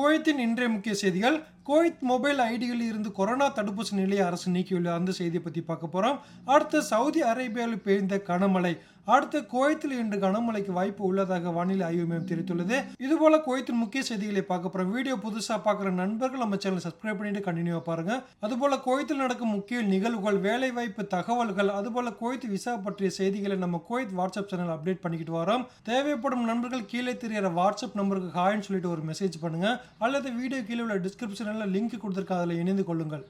குவைத்தின் இன்றைய முக்கிய செய்திகள். குவைத் மொபைல் ஐடியில் இருந்து கொரோனா தடுப்பூசி நிலையை அரசு நீக்கியுள்ள அந்த செய்தியை பற்றி பார்க்க போகிறோம் அடுத்து சவுதி அரேபியாவில் பெய்த கனமழை. அடுத்து குவைத்தில் இன்று கனமழைக்கு வாய்ப்பு உள்ளதாக வானிலை ஆய்வு மையம் தெரிவித்துள்ளது. இதுபோல குவைத்தின் முக்கிய செய்திகளை பார்க்க போகிறோம் வீடியோ புதுசாக பார்க்குற நண்பர்கள் நம்ம சேனலை சப்ஸ்கிரைப் பண்ணிட்டு கண்டினியூவாக பாருங்க. அதுபோல குவைத்தில் நடக்கும் முக்கிய நிகழ்வுகள் வேலைவாய்ப்பு தகவல்கள் அதுபோல குவைத் விசா பற்றிய செய்திகளை நம்ம குவைத் வாட்ஸ்அப் சேனல் அப்டேட் பண்ணிக்கிட்டு வரோம். தேவைப்படும் நண்பர்கள் கீழே தெரியிற வாட்ஸ்அப் நம்பருக்கு ஹாய்னு சொல்லிட்டு ஒரு மெசேஜ் பண்ணுங்க. அல்லது வீடியோ கீழே உள்ள டிஸ்கிரிப்ஷனில் லிங்க் கொடுத்துருக்கேன் அதில் இணைந்து கொள்ளுங்கள்.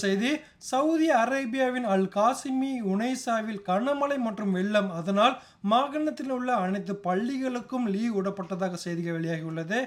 செய்தி சவுதி அரேபியாவின் அல் காசிமி உனைசாவில் கனமழை மற்றும் வெள்ளம். அதனால் மாகாணத்தில் உள்ள அனைத்து பள்ளிகளுக்கும் லீவ் விடப்பட்டதாக செய்திகள் வெளியாகியுள்ளது.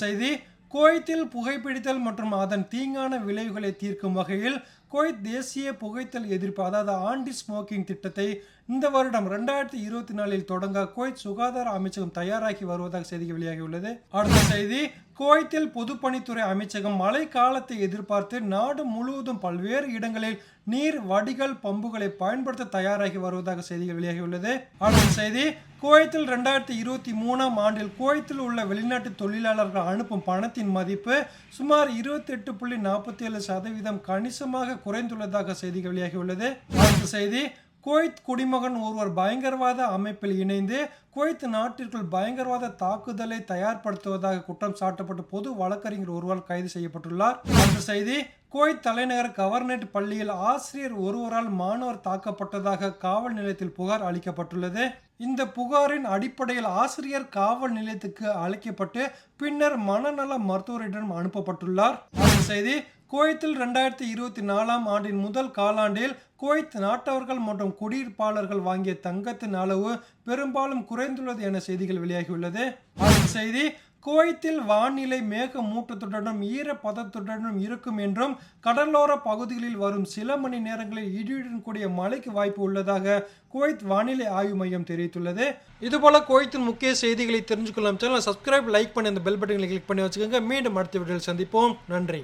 செய்தி குவைத்தில் புகைப்பிடித்தல் மற்றும் அதன் தீங்கான விளைவுகளை தீர்க்கும் வகையில் குவைத் தேசிய புகைத்தல் எதிர்ப்பு அதாவது ஆன்டி ஸ்மோக்கிங் திட்டத்தை இந்த வருடம் ரெண்டாயிரத்தி இருபத்தி நாலில் தொடங்க குவைத் சுகாதார அமைச்சகம் தயாராகி வருவதாக செய்திகள் வெளியாகியுள்ளது. அடுத்த செய்தி குவைத்தில் பொதுப்பணித்துறை அமைச்சகம் மழை காலத்தை எதிர்பார்த்து நாடு முழுவதும் பல்வேறு இடங்களில் நீர் வடிகள் பம்புகளை பயன்படுத்த தயாராகி வருவதாக செய்திகள் வெளியாகியுள்ளது. அடுத்த செய்தி குவைத்தில் ரெண்டாயிரத்தி இருபத்தி மூணாம் ஆண்டில் குவைத்தில் உள்ள வெளிநாட்டு தொழிலாளர்கள் அனுப்பும் பணத்தின் மதிப்பு சுமார் இருபத்தி எட்டு புள்ளி நாற்பத்தி ஏழு சதவீதம் கணிசமாக குறைந்துள்ளதாக செய்திகள் வெளியாகியுள்ளது. அடுத்த செய்தி குவைத் குடிமகன் ஒருவர் பயங்கரவாத அமைப்பில் இணைந்து குவைத் நாட்டிற்குள் பயங்கரவாத தாக்குதலை தயார்படுத்துவதாக குற்றம் சாட்டப்பட்ட பொது வழக்கறிஞர் ஒருவர் கைது செய்யப்பட்டுள்ளார். அந்த செய்தி குவைத் தலைநகர் கவர்னெட் பள்ளியில் ஆசிரியர் ஒருவரால் மாணவர் தாக்கப்பட்டதாக காவல் நிலையத்தில் புகார் அளிக்கப்பட்டுள்ளது. இந்த புகாரின் அடிப்படையில் ஆசிரியர் காவல் நிலையத்துக்கு அழைக்கப்பட்டு பின்னர் மனநல மருத்துவரிடம் அனுப்பப்பட்டுள்ளார். அந்த செய்தி குவைத்தில் ரெண்டாயிரத்தி இருபத்தி நாலாம் ஆண்டின் முதல் காலாண்டில் குவைத் நாட்டவர்கள் மற்றும் குடியிருப்பாளர்கள் வாங்கிய தங்கத்தின் அளவு பெரும்பாலும் குறைந்துள்ளது என செய்திகள் வெளியாகியுள்ளது. அடுத்த செய்தி குவைத்தில் வானிலை மேக மூட்டத்துடனும் ஈரப்பதத்துடனும் இருக்கும் என்றும் கடலோர பகுதிகளில் வரும் சில மணி நேரங்களில் இடியுடன் கூடிய மழைக்கு வாய்ப்பு உள்ளதாக குவைத் வானிலை ஆய்வு மையம் தெரிவித்துள்ளது. இதுபோல குவைத்தின் முக்கிய செய்திகளை தெரிஞ்சுக்கொள்ளும் சேனல் சப்ஸ்கிரைப் லைக் பண்ணி அந்த பெல் பட்டனை கிளிக் பண்ணி வச்சுக்கோங்க. மீண்டும் அடுத்த வீடியோவில் சந்திப்போம். நன்றி.